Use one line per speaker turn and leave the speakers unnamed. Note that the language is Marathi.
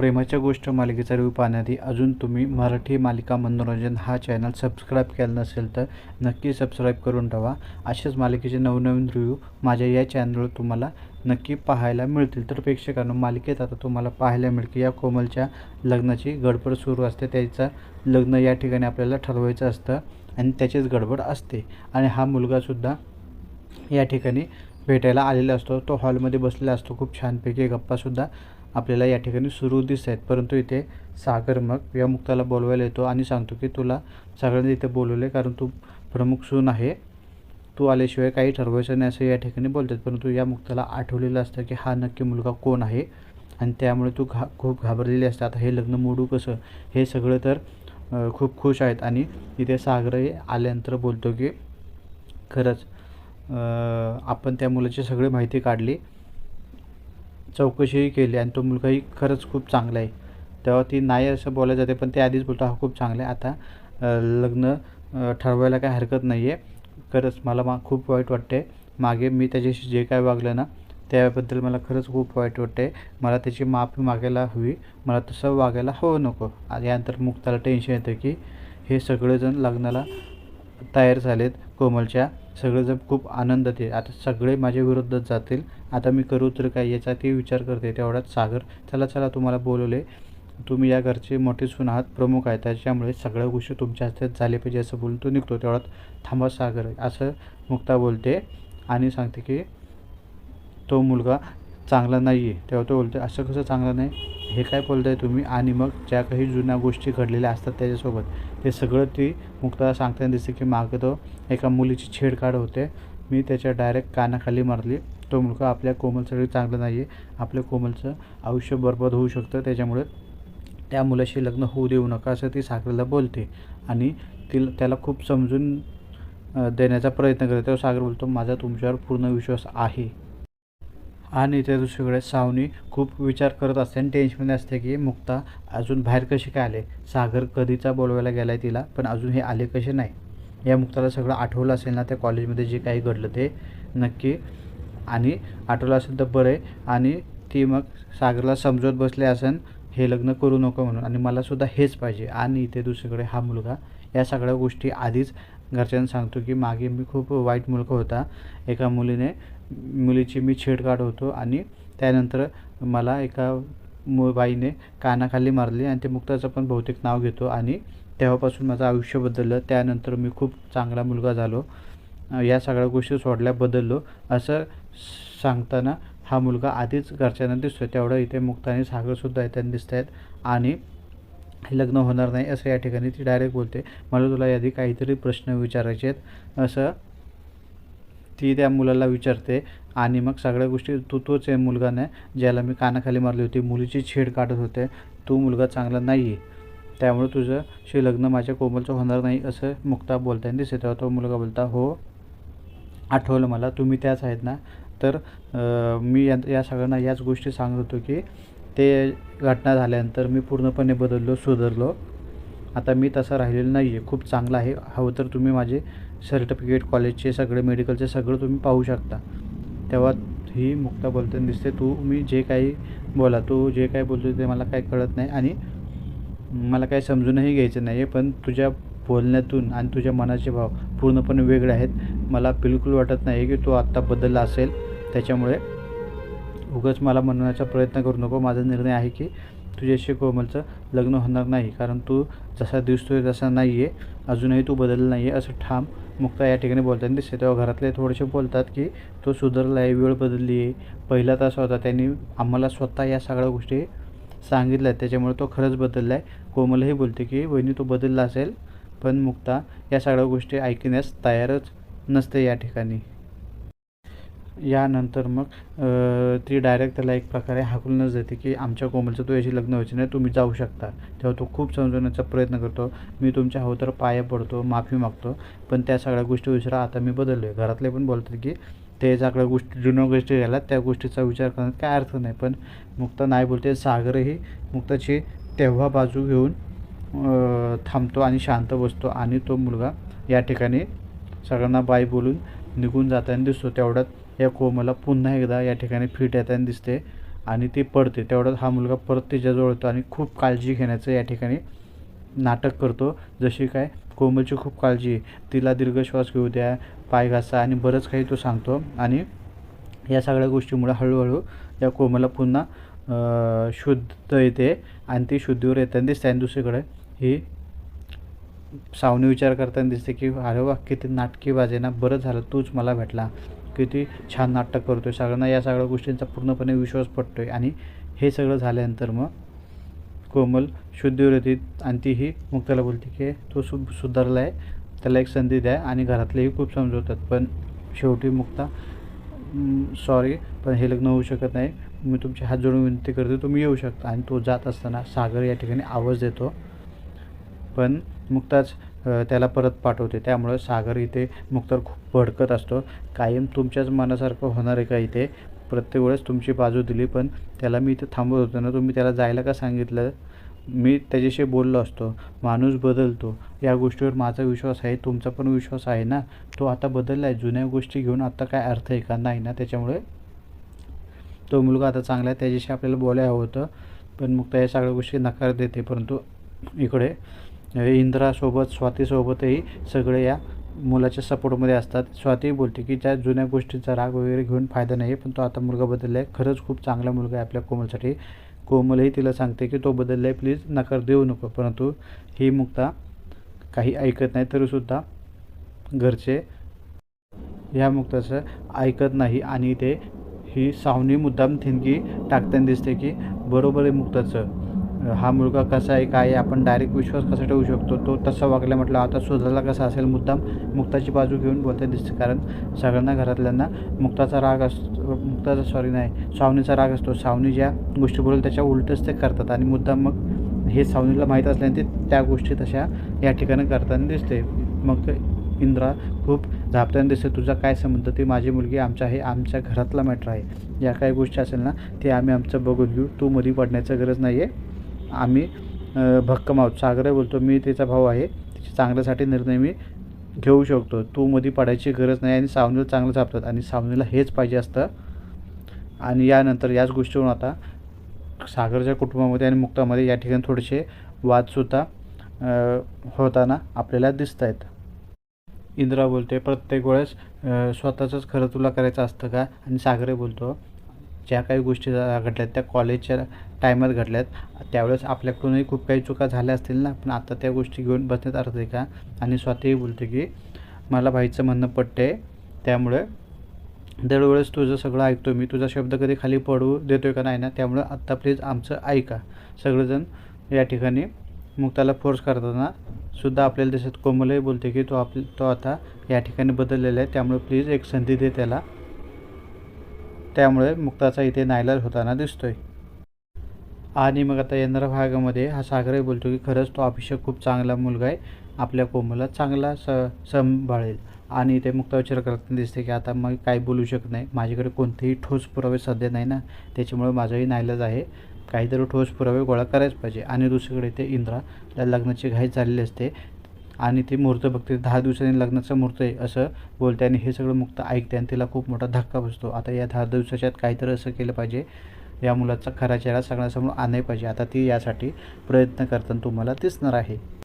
प्रेमाच्या गोष्ट मालिकेचा रिव्ह्यू पाहण्याआधी अजून तुम्ही मराठी मालिका मनोरंजन हा चॅनल सबस्क्राईब केला नसेल तर नक्की सबस्क्राईब करून ठेवा. असेच मालिकेचे नवनवीन रिव्ह्यू माझ्या या चॅनलवर तुम्हाला नक्की पाहायला मिळतील. तर प्रेक्षकांनो मालिकेत आता तुम्हाला पाहायला मिळेल की या कोमलच्या लग्नाची गडबड सुरू असते. त्याचं लग्न या ठिकाणी आपल्याला ठरवायचं असतं आणि त्याचीच गडबड असते. आणि हा मुलगासुद्धा या ठिकाणी भेटायला आलेला असतो. तो हॉलमध्ये बसलेला असतो. खूप छानपैकी गप्पासुद्धा आपल्याला या ठिकाणी सुरू दिसत आहेत. परंतु इथे सागर मग या मुक्ताला बोलवायला येतो आणि सांगतो की तुला सगळ्यांनी इथे बोलवले कारण तू प्रमुख सून आहे. तू आल्याशिवाय काही ठरवायचं नाही असं या ठिकाणी बोलतात. परंतु या मुक्ताला आठवलेलं असतं की हा नक्की मुलगा कोण आहे आणि त्यामुळे तू घा खूप घाबरलेली असते. आता हे लग्न मोडू कसं? हे सगळं तर खूप खुश आहेत आणि इथे सागरही आल्यानंतर बोलतो की खरंच आपण त्या मुलाची सगळी माहिती काढली. चौकशीही केली आणि तो मुलगाही खरंच खूप चांगला आहे. तेव्हा ती नाही असं बोलायला जाते पण ते आधीच बोलतो हा खूप चांगला आहे. आता लग्न ठरवायला काही हरकत नाही आहे खरंच मला मा खूप वाईट वाटते मागे मी त्याच्याशी जे काय वागलं ना त्याबद्दल मला खरंच खूप वाईट वाटते मला त्याची माफी मागायला हवी. मला तसं वागायला हवं नको. आणि यानंतर मुक्ताला टेन्शन येतं की हे सगळेजण लग्नाला तयार झालेत. कोमलच्या सगळेजण खूप आनंदात आहे आता सगळे माझ्या विरोधात जातील. आता मी करू तर काय याचा ती विचार करते. तेवढ्यात सागर चला चला तुम्हाला बोलवले. तुम्ही या घरचे मोठे सून आहात प्रमुख आहेत त्याच्यामुळे सगळ्या गोष्टी तुमच्या हस्त्यात झाले पाहिजे असं बोलून तो निघतो. तेवढ्यात थांबा सागर. असं मुक्ता बोलते आणि सांगते की तो मुलगा चांगला नाही आहे तेव्हा तो बोलतो असं कसं चांगलं नाही? हे काय बोलताय तुम्ही? आणि मग ज्या काही जुन्या गोष्टी घडलेल्या असतात त्याच्यासोबत. ते सगळं ती मुक्ताला सांगताना दिसते की मागं तो एका मुलीची छेड होते. मी त्याच्या डायरेक्ट कानाखाली मारली. तो मुलगा आपल्या कोमलसाठी चांगलं नाही आहे आपल्या कोमलचं आयुष्य बरबाद होऊ शकतं. त्याच्यामुळे त्या मुलाशी लग्न होऊ देऊ नका असं ती सागरला बोलते. आणि तिला त्याला खूप समजून देण्याचा प्रयत्न करते. तेव्हा सागर बोलतो माझा तुमच्यावर पूर्ण विश्वास आहे. आणि त्या दुसरीकडे सावनी खूप विचार करत असते आणि टेन्शनमध्ये असते की मुक्ता अजून बाहेर कशी काय आले? सागर कधीचा बोलवायला गेला आहे तिला पण अजून हे आले कसे नाही? या मुक्ताला सगळं आठवलं असेल ना त्या कॉलेजमध्ये जे काही घडलं ते नक्की. आणि आठवलं असेल तर बरं आहे. आणि ती मग सागरला समजवत बसले असेल हे लग्न करू नको म्हणून आणि मलासुद्धा हेच पाहिजे. आणि इथे दुसरीकडे हा मुलगा या सगळ्या गोष्टी आधीच घरच्यांना सांगतो की मागे मी खूप वाईट मुलगा होता. एका मुलीने मुलीची मी छेड काढ होतो आणि त्यानंतर मला एका मु बाईने कानाखाली मारली आणि ते मुक्ताचं पण बहुतेक नाव घेतो आणि तेव्हापासून माझं आयुष्य बदललं. त्यानंतर मी खूप चांगला मुलगा झालो. या सगळ्या गोष्टी सोडल्या बदललो. असं सांगताना हा मुलगा आधीच घरच्यांना दिसतो तेवढं इथे मुक्ताने सागरसुद्धा येताना दिसत आहेत आणि लग्न होणार नाही असं या ठिकाणी ती डायरेक्ट बोलते. मला तुला यादी काहीतरी प्रश्न विचारायचे आहेत. असं ती त्या मुलाला विचारते आणि मग सगळ्या गोष्टी तू तोच आहे मुलगा नाही ज्याला मी कानाखाली मारली होती मुलीची छेड काढत होते तो मुलगा चांगला नाही आहे त्यामुळे तुझं शे लग्न माझ्या कोमलचं होणार नाही असं मुक्ता बोलताना दिसते तेव्हा तो मुलगा बोलता हो आठवलं मला तुम्ही त्याच आहेत ना? तर मी या या सगळ्यांना याच गोष्टी सांगत होतो की ते घटना झाल्यानंतर मी पूर्णपणे बदललो सुधारलो. आता मी तसा राहिलेलो नाही आहे खूप चांगला आहे. हवं तर तुम्ही माझे सर्टिफिकेट कॉलेजचे सगळे मेडिकलचे सगळं तुम्ही पाहू शकता. तेव्हा ही मुक्ता बोलताना दिसते. तू मी जे काही बोला तू जे काही बोलतो ते मला काही कळत नाही आणि मला काही समजूनही घ्यायचं नाही आहे पण तुझ्या बोलण्यातून आणि तुझ्या मनाचे भाव पूर्णपणे वेगळे आहेत. मला बिलकुल वाटत नाही की तू आत्ता बदलला असेल. त्याच्यामुळे उगाच मला म्हणण्याचा प्रयत्न करू नको. माझा निर्णय आहे की तुझ्याशी कोमलचं लग्न होणार नाही. कारण तू जसा दिसतोय तसा नाही आहे अजूनही तू बदलला नाही आहे असं ठाम मुक्ता या ठिकाणी बोलताना दिसते तेव्हा घरातले थोडेसे बोलतात की तो सुधारला आहे वेळ बदलली आहे पहिला तास होता. त्यांनी आम्हाला स्वतः या सगळ्या गोष्टी सांगितल्या त्याच्यामुळे तो खरंच बदलला आहे कोमलही बोलते की वहिनी तो बदलला असेल पण मुक्ता या सगळ्या गोष्टी ऐकण्यास तयारच नसते या ठिकाणी. यानंतर मग ती डायरेक्ट त्याला एक प्रकारे हाकलूनच देते की आमच्या कोमलचं तो याची लग्न व्हायची नाही तुम्ही जाऊ शकता. तेव्हा तो खूप समजवण्याचा प्रयत्न करतो. मी तुमच्या अवतर पाया पडतो माफी मागतो. पण त्या सगळ्या गोष्टी विचारा आता मी बदललो आहे घरातले पण बोलतात की ते सगळ्या गोष्टी जुन्या गोष्टी झाल्या त्या गोष्टीचा विचार करण्यात काय अर्थ नाही. पण मुक्ता नाही बोलते सागरही मुक्ताची तेव्हा बाजू घेऊन थांबतो आणि शांत बसतो. आणि तो मुलगा या ठिकाणी सगळ्यांना बाय बोलून निघून जाताना दिसतो. तेवढ्यात या कोमला पुन्हा एकदा या ठिकाणी फिट येताना दिसते आणि ती पडते. तेवढ्यात हा मुलगा परत तिच्याजवळ येतो आणि खूप काळजी घेण्याचं या ठिकाणी नाटक करतो. जशी काय कोमलची खूप काळजी आहे तिला दीर्घ श्वास घेऊ द्या पाय घासा आणि बरंच काही तो सांगतो. आणि या सगळ्या गोष्टीमुळे हळूहळू या कोमलला पुन्हा शुद्ध येते आणि ती शुद्धीवर येताना दिसते. आणि दुसरीकडे ही सावनी विचार करताना दिसते की अरे वा किती नाटकी बाजे ना बरं झालं तूच मला भेटला. किती छान नाटक आहे सगळ्यांना या सगळ्या गोष्टींचा पूर्णपणे विश्वास पडतो आहे आणि हे सगळं झाल्यानंतर मग कोमल शुद्धीवर आणि तीही मुक्ताला बोलते की तो सु सुधारला आहे त्याला एक संधी द्या आणि घरातलेही खूप समजवतात. पण शेवटी मुक्ता सॉरी पण हे लग्न होऊ शकत नाही. मी तुमचे हात जोडून विनंती करते. तुम्ही येऊ शकता. आणि तो जात असताना सागर या ठिकाणी आवाज देतो. पण मुक्ताच त्याला परत पाठवते. त्यामुळे सागर इथे मुक्तावर खूप भडकत असतो. कायम तुमच्याच मनासारखं होणार आहे का इथे? प्रत्येक वेळेस तुमची बाजू दिली पण त्याला मी इथे थांबवत होतो ना तुम्ही त्याला जायला का सांगितलं? मी त्याच्याशी बोललो असतो. माणूस बदलतो. या गोष्टीवर माझा विश्वास आहे तुमचा पण विश्वास आहे ना? तो आता बदलला आहे जुन्या गोष्टी घेऊन आता काय अर्थ आहे का? नाही ना त्याच्यामुळे तो मुलगा आता चांगला आहे. त्याच्याशी आपल्याला बोलायला हवं होतं. पण मग त्या सगळ्या गोष्टी नकार देते. परंतु इकडे इंद्रासोबत स्वातीसोबतही सगळे या मुलाच्या सपोर्टमध्ये असतात. स्वाती बोलते की त्या जुन्या गोष्टीचा राग वगैरे घेऊन फायदा नाही पण तो आता मुलगा बदलला आहे खरंच खूप चांगला मुलगा आहे आपल्या कोमलसाठी. कोमलही तिला सांगते की तो बदलला आहे प्लीज नकार देऊ नको. परंतु ही मुक्ता काही ऐकत नाही तरीसुद्धा घरचे ह्या मुक्ताचं ऐकत नाही आणि ते ही सावनी मुद्दाम थिनकी टाकताना दिसते की बरोबर आहे मुक्ताचं. हा मुलगा कसा आहे काय आहे आपण डायरेक्ट विश्वास कसा ठेवू शकतो? तो तसा वागला म्हटलं आता सुधारला कसा असेल मुद्दाम मुक्ताची बाजू घेऊन बोलताना दिसते कारण सगळ्यांना घरातल्यांना मुक्ताचा राग असतो मुक्ताचा सॉरी नाही सावनीचा राग असतो. सावनी ज्या गोष्टी बोलेल त्याच्या उलटच ते करतात. आणि मुद्दाम मग हे सावनीला माहीत असल्याने ते त्या गोष्टी तशा या ठिकाणी करताना दिसते. मग इंद्रा खूप झापताना दिसते तुझा काय संबंध? ती माझी मुलगी आमच्या आहे आमच्या घरातला मॅटर आहे. या काही गोष्टी असेल ना ते आम्ही आमचं बघून घेऊ. तू मध्ये पडण्याचं गरज नाही आहे आम्ही भक्कम आहोत. सागरे बोलतो मी तिचा भाऊ आहे. तिच्या चांगल्यासाठी निर्णय मी घेऊ शकतो. तू मध्ये पडायची गरज नाही आणि सावनीला चांगलं झापतात आणि सावनीला हेच पाहिजे असतं. आणि यानंतर याच गोष्टीवरून आता सागरच्या कुटुंबामध्ये आणि मुक्तामध्ये या ठिकाणी थोडेसे वादसुद्धा होताना आपल्याला दिसत आहेत इंद्रा बोलते प्रत्येक वेळेस स्वतःचंच खरं तुला करायचं असतं का? आणि सागरे बोलतो ज्या काही गोष्टी घडल्या घडल्यात त्या कॉलेजच्या टायमात घडल्यात त्यावेळेस आपल्याकडूनही खूप काही चुका झाल्या असतील ना? पण आता त्या गोष्टी घेऊन बसण्यात अर्थ आहे का? आणि स्वतःही बोलते की मला भाईचं म्हणणं पटते त्यामुळे दरवेळेस तुझं सगळं ऐकतो मी. तुझा शब्द कधी खाली पडू देतो आहे का नाही ना? त्यामुळं आत्ता प्लीज आमचं ऐका. सगळेजण या ठिकाणी मुक्ताला फोर्स करताना सुद्धा आपल्याला दिसत. कोमलही बोलते की तो आप तो आता या ठिकाणी बदललेला आहे. त्यामुळे प्लीज एक संधी दे त्याला. त्यामुळे मुक्ताचा इथे नायलाज होताना दिसतोय. आणि मग आता येणाऱ्या भागामध्ये हा सागरही बोलतो की खरंच तो अभिषेक खूप चांगला मुलगा आहे. आपल्या कोमला चांगला स सांभाळेल आणि ते मुक्ता विचार करताना दिसते की आता मग काय बोलू शकत नाही. माझ्याकडे कोणतेही ठोस पुरावे सध्या नाही ना. त्याच्यामुळे माझाही नाईलाज आहे. काहीतरी ठोस पुरावे गोळा करायच पाहिजे. आणि दुसरीकडे ते इंद्रा लग्नाची घाई झालेली असते. आणि ती मुहूर्त बघते दहा दिवसांनी लग्नाचं मुहूर्त आहे असं बोलते आणि हे सगळं मुक्त ऐकते आणि तिला खूप मोठा धक्का बसतो. आता या दहा दिवसाच्यात काहीतरी असं केलं पाहिजे. या मुलाचा खरा चेहरा सगळ्यांसमोर आणायला पाहिजे. आता ती यासाठी प्रयत्न करताना तुम्हाला दिसणार आहे.